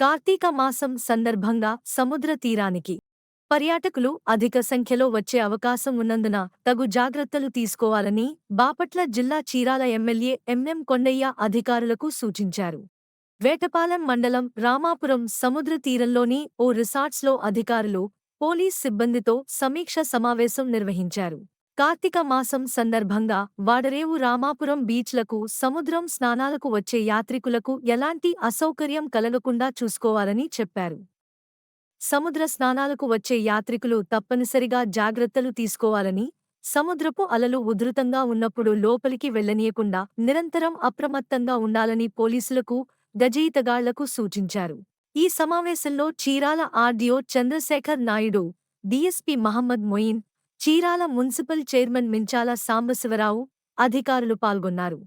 కార్తీక మాసం సందర్భంగా సముద్ర తీరానికి పర్యాటకులు అధిక సంఖ్యలో వచ్చే అవకాశం ఉన్నందున తగు జాగ్రత్తలు తీసుకోవాలని బాపట్ల జిల్లా చీరాల ఎమ్మెల్యే ఎంఎం కొండయ్య అధికారులకు సూచించారు. వేటపాలెం మండలం రామాపురం సముద్ర తీరంలోని ఓ రిసార్ట్స్లో అధికారులు పోలీస్ సిబ్బందితో సమీక్ష సమావేశం నిర్వహించారు. కార్తీక మాసం సందర్భంగా వాడరేవు రామాపురం బీచ్లకు సముద్రం స్నానాలకు వచ్చే యాత్రికులకు ఎలాంటి అసౌకర్యం కలగకుండా చూసుకోవాలని చెప్పారు. సముద్ర స్నానాలకు వచ్చే యాత్రికులు తప్పనిసరిగా జాగ్రత్తలు తీసుకోవాలని సముద్రపు అలలు ఉధృతంగా ఉన్నప్పుడు లోపలికి వెళ్ళనీయకుండా నిరంతరం అప్రమత్తంగా ఉండాలని పోలీసులకు గజయితగాళ్ళకు సూచించారు. ఈ సమావేశంలో Chirala RDO Chandrasekhar Naidu DSP Mohammed Moin Chirala municipal chairman Minchala Sambasiva Rao అధికారులు పాల్గొన్నారు.